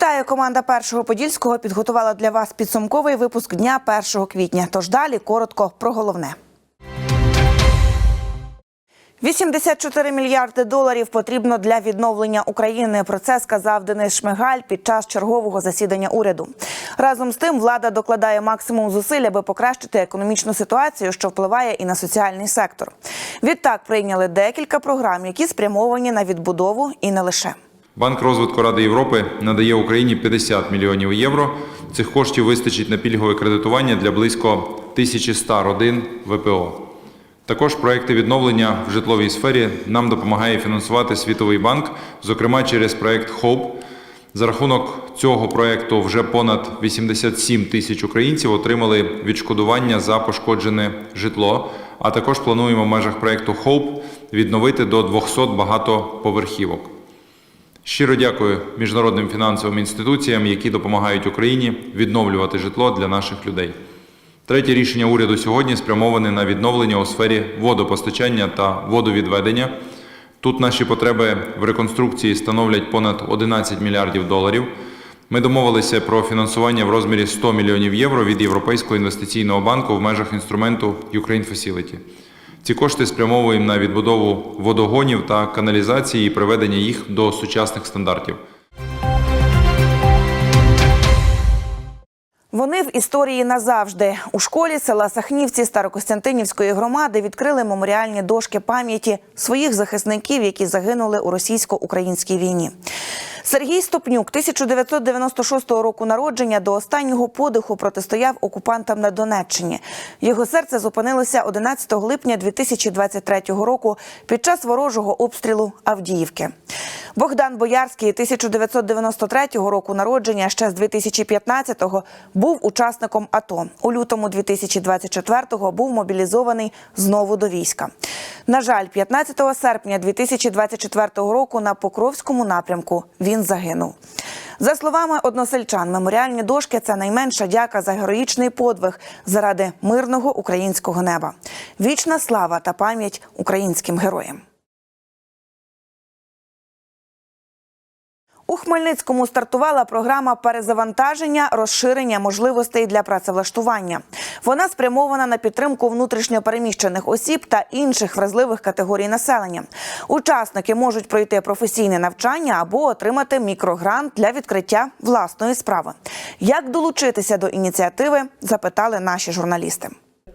Вітаю! Команда першого подільського підготувала для вас підсумковий випуск дня 1 квітня. Тож далі коротко про головне. 84 мільярди доларів потрібно для відновлення України. Про це сказав Денис Шмигаль під час чергового засідання уряду. Разом з тим, влада докладає максимум зусиль, аби покращити економічну ситуацію, що впливає і на соціальний сектор. Відтак прийняли декілька програм, які спрямовані на відбудову і не лише. Банк розвитку Ради Європи надає Україні 50 мільйонів євро. Цих коштів вистачить на пільгове кредитування для близько 1100 родин ВПО. Також проекти відновлення в житловій сфері нам допомагає фінансувати Світовий банк, зокрема через проект HOPE. За рахунок цього проекту вже понад 87 тисяч українців отримали відшкодування за пошкоджене житло. А також плануємо в межах проекту HOPE відновити до 200 багатоповерхівок. Щиро дякую міжнародним фінансовим інституціям, які допомагають Україні відновлювати житло для наших людей. Третє рішення уряду сьогодні спрямоване на відновлення у сфері водопостачання та водовідведення. Тут наші потреби в реконструкції становлять понад 11 мільярдів доларів. Ми домовилися про фінансування в розмірі 100 мільйонів євро від Європейського інвестиційного банку в межах інструменту Ukraine Facility. Ці кошти спрямовуємо на відбудову водогонів та каналізації і приведення їх до сучасних стандартів. Вони в історії назавжди. У школі села Сахнівці Старокостянтинівської громади відкрили меморіальні дошки пам'яті своїх захисників, які загинули у російсько-українській війні. Сергій Стопнюк 1996 року народження до останнього подиху протистояв окупантам на Донеччині. Його серце зупинилося 11 липня 2023 року під час ворожого обстрілу Авдіївки. Богдан Боярський 1993 року народження ще з 2015-го був учасником АТО. У лютому 2024-го був мобілізований знову до війська. На жаль, 15 серпня 2024 року на Покровському напрямку він загинув. За словами односельчан, меморіальні дошки це найменша дяка за героїчний подвиг заради мирного українського неба. Вічна слава та пам'ять українським героям. У Хмельницькому стартувала програма перезавантаження, розширення можливостей для працевлаштування. Вона спрямована на підтримку внутрішньопереміщених осіб та інших вразливих категорій населення. Учасники можуть пройти професійне навчання або отримати мікрогрант для відкриття власної справи. Як долучитися до ініціативи, запитали наші журналісти.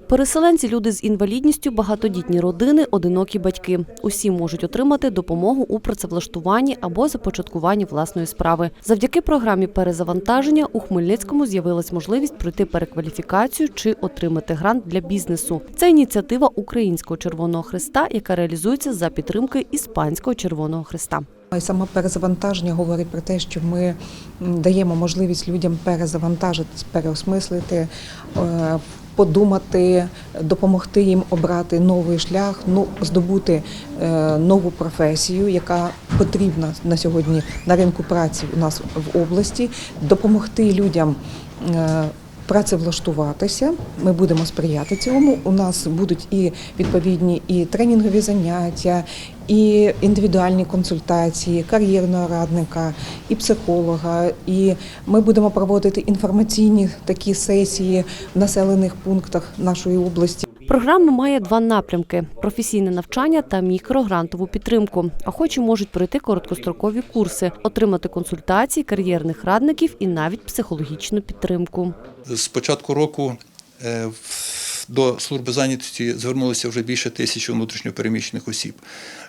Переселенці, люди з інвалідністю, багатодітні родини, одинокі батьки. Усі можуть отримати допомогу у працевлаштуванні або започаткуванні власної справи. Завдяки програмі перезавантаження у Хмельницькому з'явилась можливість пройти перекваліфікацію чи отримати грант для бізнесу. Це ініціатива Українського Червоного Христа, яка реалізується за підтримки Іспанського Червоного Христа. І саме перезавантаження говорить про те, що ми даємо можливість людям перезавантажитись, переосмислити, е, подумати, допомогти їм обрати новий шлях, ну здобути е, нову професію, яка потрібна на сьогодні на ринку праці у нас в області, допомогти людям. Працевлаштуватися, ми будемо сприяти цьому. У нас будуть і відповідні і тренінгові заняття, і індивідуальні консультації, кар'єрного радника, і психолога. І ми будемо проводити інформаційні такі сесії в населених пунктах нашої області. Програма має два напрямки: професійне навчання та мікрогрантову підтримку. Охочі можуть пройти короткострокові курси, отримати консультації, кар'єрних радників і навіть психологічну підтримку. З початку року е, до служби зайнятості звернулося вже більше тисячі внутрішньопереміщених осіб.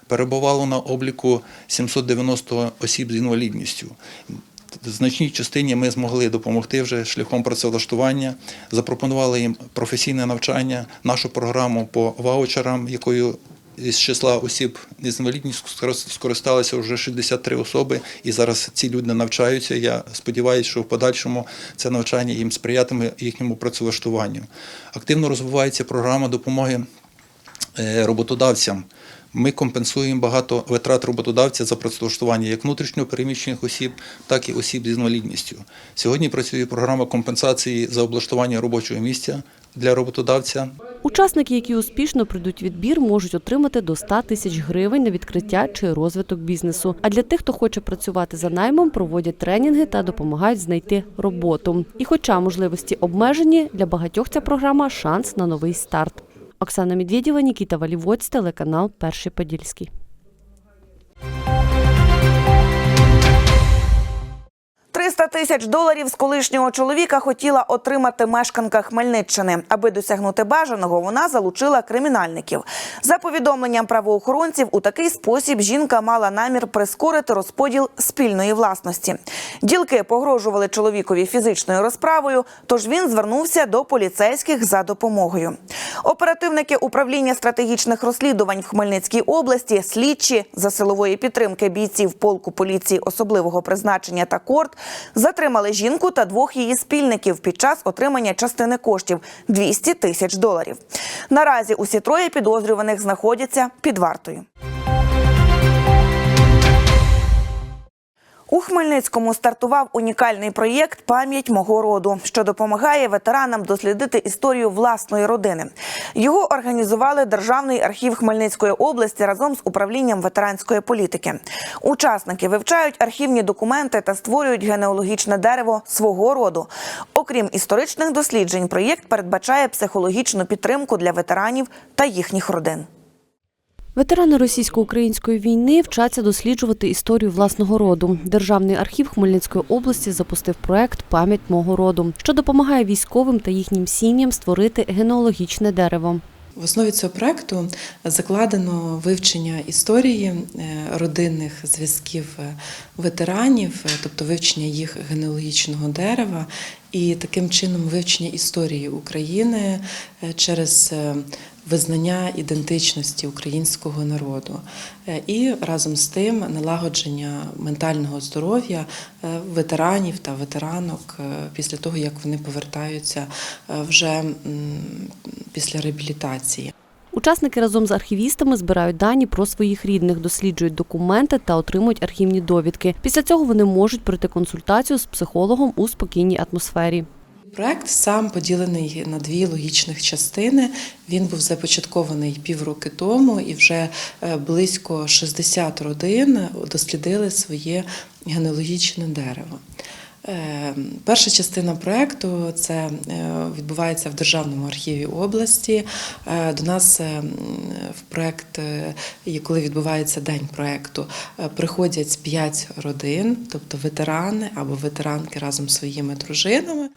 Перебувало на обліку 790 осіб з інвалідністю. Значній частині ми змогли допомогти вже шляхом працевлаштування, запропонували їм професійне навчання, нашу програму по ваучерам, якою із числа осіб з інвалідністю скорист- скористалися вже 63 особи, і зараз ці люди навчаються. Я сподіваюся, що в подальшому це навчання їм сприятиме їхньому працевлаштуванню. Активно розвивається програма допомоги е, роботодавцям. Ми компенсуємо багато витрат роботодавця за працевлаштування як внутрішньо переміщених осіб, так і осіб з інвалідністю. Сьогодні працює програма компенсації за облаштування робочого місця для роботодавця. Учасники, які успішно пройдуть відбір, можуть отримати до 100 тисяч гривень на відкриття чи розвиток бізнесу. А для тих, хто хоче працювати за наймом, проводять тренінги та допомагають знайти роботу. І, хоча можливості обмежені, для багатьох ця програма шанс на новий старт. Оксана Медведєва, Нікіта Валівоць, телеканал Перший Подільський. 300 тисяч доларів з колишнього чоловіка хотіла отримати мешканка Хмельниччини. Аби досягнути бажаного, вона залучила кримінальників. За повідомленням правоохоронців, у такий спосіб жінка мала намір прискорити розподіл спільної власності. Ділки погрожували чоловікові фізичною розправою, тож він звернувся до поліцейських за допомогою. Оперативники управління стратегічних розслідувань в Хмельницькій області, слідчі за силової підтримки бійців полку поліції особливого призначення та корт затримали жінку та двох її спільників під час отримання частини коштів 200 тисяч доларів. Наразі усі троє підозрюваних знаходяться під вартою. У Хмельницькому стартував унікальний проєкт Пам'ять мого роду, що допомагає ветеранам дослідити історію власної родини. Його організували Державний архів Хмельницької області разом з управлінням ветеранської політики. Учасники вивчають архівні документи та створюють генеалогічне дерево свого роду. Окрім історичних досліджень, проєкт передбачає психологічну підтримку для ветеранів та їхніх родин. Ветерани російсько-української війни вчаться досліджувати історію власного роду. Державний архів Хмельницької області запустив проект Пам'ять мого роду, що допомагає військовим та їхнім сім'ям створити генеалогічне дерево. В основі цього проекту закладено вивчення історії е, родинних зв'язків е, ветеранів, е, тобто вивчення їх генеалогічного дерева, і таким чином вивчення історії України через визнання ідентичності українського народу Е, і разом з тим налагодження ментального здоров'я е, ветеранів та ветеранок е, після того, як вони повертаються вже після реабілітації. Учасники разом з архівістами збирають дані про своїх рідних, досліджують документи та отримують архівні довідки. Після цього вони можуть пройти консультацію з психологом у спокійній атмосфері. Проект сам поділений на дві логічних частини. Він був започаткований півроки тому, і вже е, близько 60 родин дослідили своє генеалогічне дерево. Е, Перша частина проекту це е, відбувається в Державному архіві області. До нас в проект, коли відбувається день проекту, приходять 5 родин, тобто ветерани або ветеранки разом з своїми дружинами.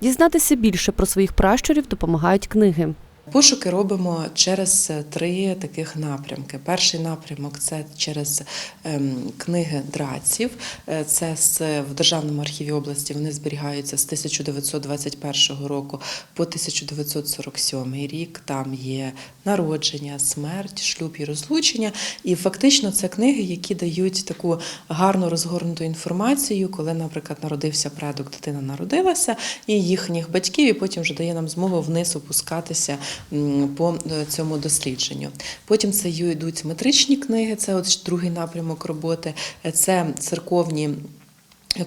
Дізнатися більше про своїх пращурів допомагають книги. Пошуки робимо через е, три таких напрямки. Перший напрямок це через ем, книги драців. Е, Це з, в Державному архіві області вони зберігаються з 1921 року по 1947 рік. Там є народження, смерть, шлюб і розлучення. І фактично це книги, які дають таку гарну розгорнуту інформацію, коли, наприклад, народився предок, дитина народилася, і їхніх батьків, і потім вже дає нам змогу вниз опускатися по е, цьому дослідженню. Потім це йдуть метричні книги, це от другий напрямок роботи, Е, це церковні.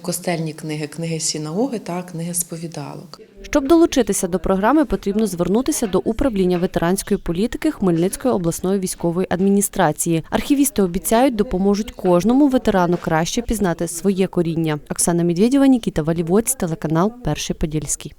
Костельні книги, книги синагоги та книги сповідалок. Щоб долучитися до програми, потрібно звернутися до управління ветеранської політики Хмельницької обласної військової адміністрації. Архівісти обіцяють, допоможуть кожному ветерану краще пізнати своє коріння. Оксана Медведєва, Нікіта Валівоць, телеканал Перший Подільський.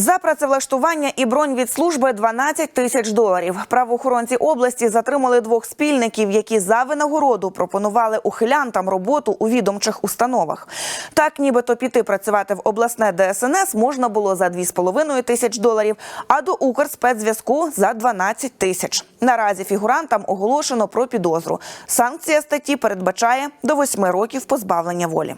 За працевлаштування і бронь від служби 12 тисяч доларів. Правоохоронці області затримали двох спільників, які за винагороду пропонували ухилянтам роботу у відомчих установах. Так, нібито піти працювати в обласне ДСНС можна було за 2,5 тисяч доларів, а до Укрспецзв'язку за 12 тисяч. Наразі фігурантам оголошено про підозру. Санкція статті передбачає до 8 років позбавлення волі.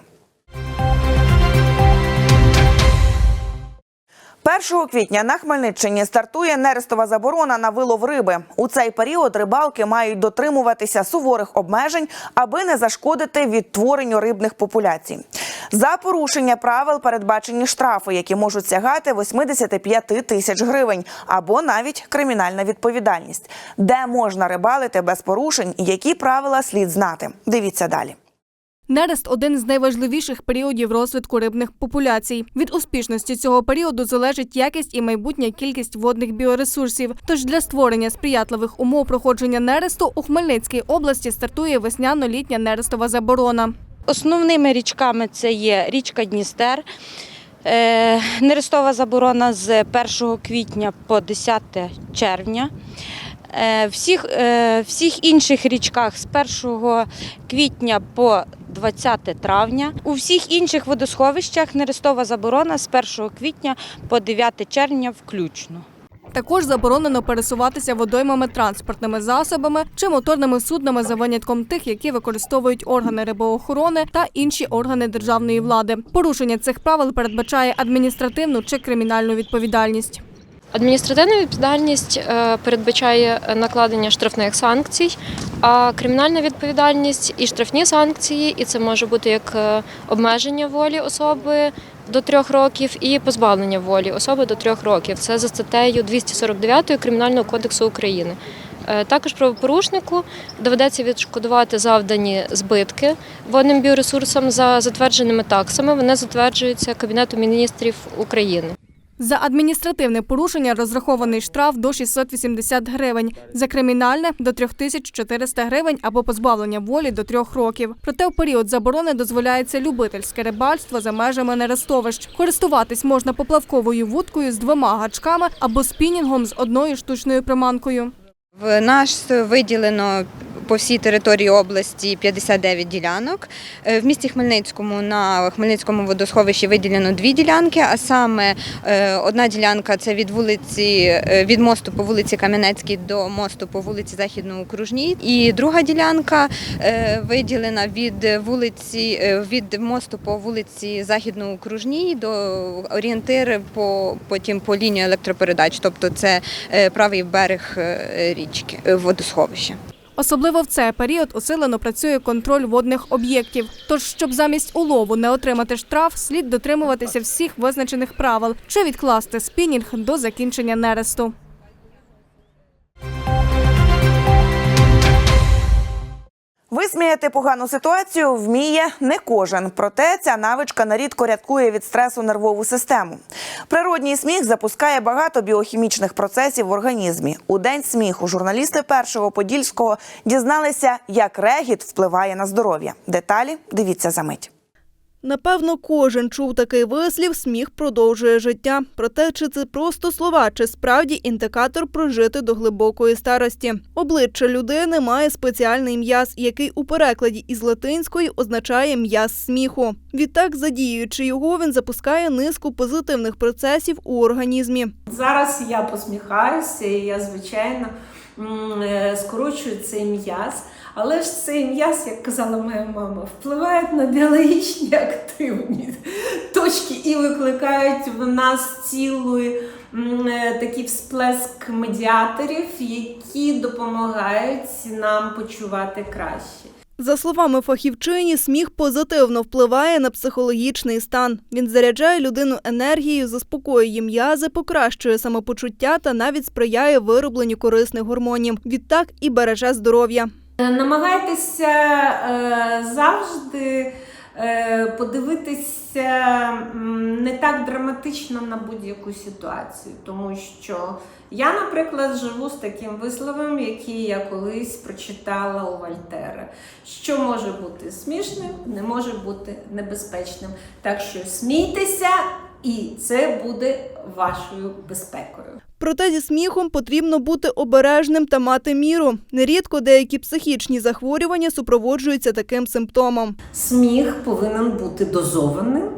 1 квітня на Хмельниччині стартує нерестова заборона на вилов риби. У цей період рибалки мають дотримуватися суворих обмежень, аби не зашкодити відтворенню рибних популяцій. За порушення правил передбачені штрафи, які можуть сягати 85 тисяч гривень, або навіть кримінальна відповідальність. Де можна рибалити без порушень які правила слід знати? Дивіться далі. Нерест один з найважливіших періодів розвитку рибних популяцій. Від успішності цього періоду залежить якість і майбутня кількість водних біоресурсів. Тож для створення сприятливих умов проходження нересту у Хмельницькій області стартує весняно-літня нерестова заборона. Основними річками це є річка Дністер. Е, Нерестова заборона з 1 квітня по 10 червня. Е, Всіх, е, всіх інших річках з 1 квітня по 20 травня. У всіх інших водосховищах нерестова заборона з 1 квітня по 9 червня включно. Також заборонено пересуватися водоймами транспортними засобами чи моторними суднами за винятком тих, які використовують органи рибоохорони та інші органи державної влади. Порушення цих правил передбачає адміністративну чи кримінальну відповідальність. Адміністративна відповідальність е, передбачає накладення штрафних санкцій, а кримінальна відповідальність і штрафні санкції, і це може бути як е, обмеження волі особи до трьох років і позбавлення волі особи до трьох років. Це за статтею 249 Кримінального кодексу України. Е, Також правопорушнику доведеться відшкодувати завдані збитки водним біоресурсам за затвердженими таксами. Вони затверджуються Кабінетом міністрів України. За адміністративне порушення розрахований штраф до 680 гривень, за кримінальне до 3400 гривень або позбавлення волі до трьох років. Проте в період заборони дозволяється любительське рибальство за межами нерестовищ. Користуватись можна поплавковою вудкою з двома гачками або спінінгом з одною штучною приманкою. В нас виділено по всій території області 59 ділянок. Е, В місті Хмельницькому на Хмельницькому водосховищі виділено дві ділянки, а саме е, одна ділянка це від вулиці е, від мосту по вулиці Кам'янецькій до мосту по вулиці Західноокружній. І друга ділянка виділена від вулиці від мосту по вулиці Західноокружній до орієнтири по потім по лінії електропередач, тобто це правий берег річки водосховища. Особливо в цей період усилено працює контроль водних об'єктів. Тож, щоб замість улову не отримати штраф, слід дотримуватися всіх визначених правил чи відкласти спінінг до закінчення нересту. Висміяти погану ситуацію вміє не кожен. Проте ця навичка нарідко рядкує від стресу нервову систему. Природній сміх запускає багато біохімічних процесів в організмі. У день сміху журналісти першого подільського дізналися, як регіт впливає на здоров'я. Деталі дивіться за мить. Напевно, кожен чув такий вислів сміх продовжує життя. Проте, чи це просто слова, чи справді індикатор прожити до глибокої старості. Обличчя людини має спеціальний м'яз, який у перекладі із латинської означає м'яз сміху. Відтак, задіюючи його, він запускає низку позитивних процесів у організмі. Зараз я посміхаюся, і я, звичайно, е, скорочую цей м'яз. Але ж цей м'яз, як казала моя мама, впливає на біологічні активні точки і викликають в нас цілий е, такий всплеск медіаторів, які допомагають нам почувати краще. За словами фахівчині, сміх позитивно впливає на психологічний стан. Він заряджає людину енергією, заспокоює м'язи, покращує самопочуття та навіть сприяє виробленню корисних гормонів. Відтак і береже здоров'я. Е, Намагайтеся е, завжди е, подивитися не так драматично на будь-яку ситуацію, тому що я, наприклад, живу з таким висловом, який я колись прочитала у Вольтера. Що може бути смішним, не може бути небезпечним. Так що смійтеся, і це буде вашою безпекою. Проте зі сміхом потрібно бути обережним та мати міру. Нерідко деякі психічні захворювання супроводжуються таким симптомом. Сміх повинен бути дозованим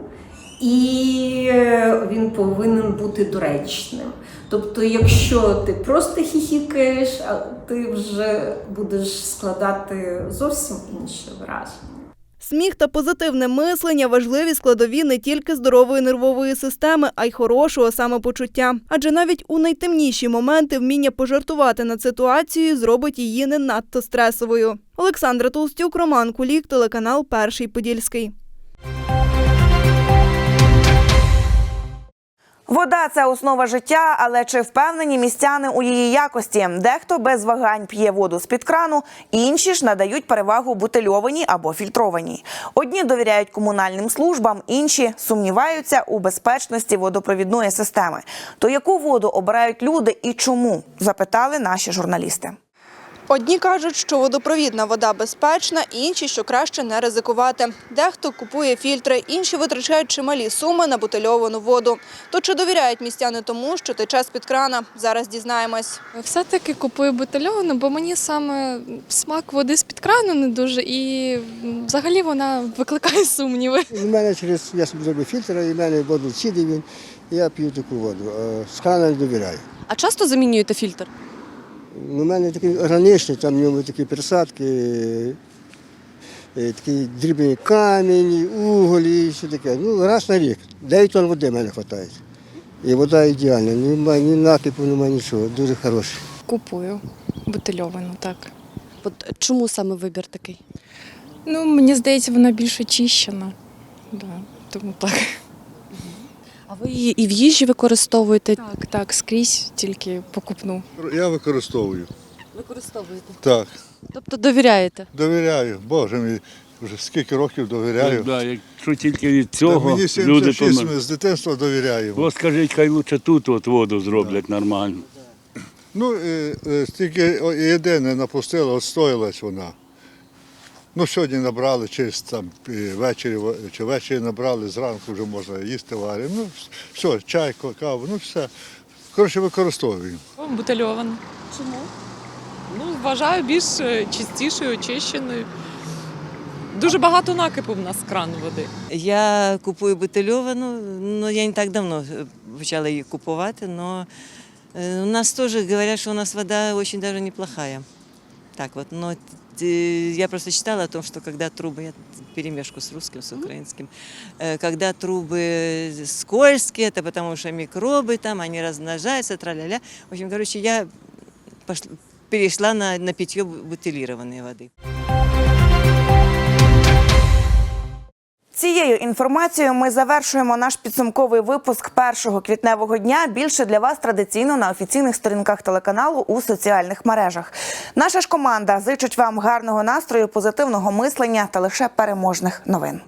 і е, він повинен бути доречним. Тобто, якщо ти просто хіхікаєш, а ти вже будеш складати зовсім інше враження. Сміх та позитивне мислення важливі складові не тільки здорової нервової системи, а й хорошого самопочуття. Адже навіть у найтемніші моменти вміння пожартувати над ситуацією зробить її не надто стресовою. Олександра Толстюк, Роман Кулік, телеканал Перший Подільський. Вода це основа життя, але чи впевнені містяни у її якості? Дехто без вагань п'є воду з під крану, інші ж надають перевагу бутильованій або фільтрованій. Одні довіряють комунальним службам, інші сумніваються у безпечності водопровідної системи. То яку воду обирають люди і чому? Запитали наші журналісти. Одні кажуть, що водопровідна вода безпечна, інші, що краще не ризикувати. Дехто купує фільтри, інші витрачають чималі суми на бутильовану воду. То чи довіряють містяни тому, що тече з-під крана? Зараз дізнаємось. Все-таки купую бутильовану, бо мені саме смак води з-під крану не дуже і взагалі вона викликає сумніви. У мене через я собі зроблю фільтр, і в мене воду ціди він, і я п'ю таку воду. А З крана не довіряю. А часто замінюєте фільтр? У мене такий органічний, там в ньому такі пересадки, е, такий дрібний камінь, уголь і все таке. Ну, раз на рік. 9 тонн води в мене вистачає. І вода ідеальна, немає ні накипу, немає нічого, дуже хороша. Купую бутильовану, так. От чому саме вибір такий? Ну, мені здається, вона більш очищена. Да, тому так. А ви її і в їжі використовуєте? Так, так, скрізь тільки покупну. Я використовую. Використовуєте. Так, Тобто довіряєте? довіряю. Боже мій, вже скільки років довіряю. Да, якщо тільки від Та цього мені люди 76, помер. ми з дитинства довіряємо. От скажіть, хай лучше тут от воду зроблять нормально. Ну, е, е, тільки єдине напустила, отстоїлась вона. Ну, сьогодні набрали чи там е, ввечері, чи ввечері набрали, зранку вже можна їсти варимо. Ну, все, чай, каву, ну все. Коротше, використовуємо. Бутильовану. Чому? Ну, вважаю більш е, чистішою, очищеною. Дуже багато накипу в нас з крану води. Я купую бутильовану, ну я не так давно е, почала її купувати, но э, у нас тоже говорят, что у нас вода очень даже неплохая. Так вот, но э, я просто читала о том, что когда трубы, я перемешку с русским, с украинским, э, когда трубы скользкие, это потому что микробы там, они размножаются, тра-ля-ля. В общем, короче, я пошла, перешла на, на питье бутилированной воды. Цією інформацією ми завершуємо наш підсумковий випуск першого квітневого дня. Більше для вас традиційно на офіційних сторінках телеканалу у соціальних мережах. Наша ж команда зичить вам гарного настрою, позитивного мислення та лише переможних новин.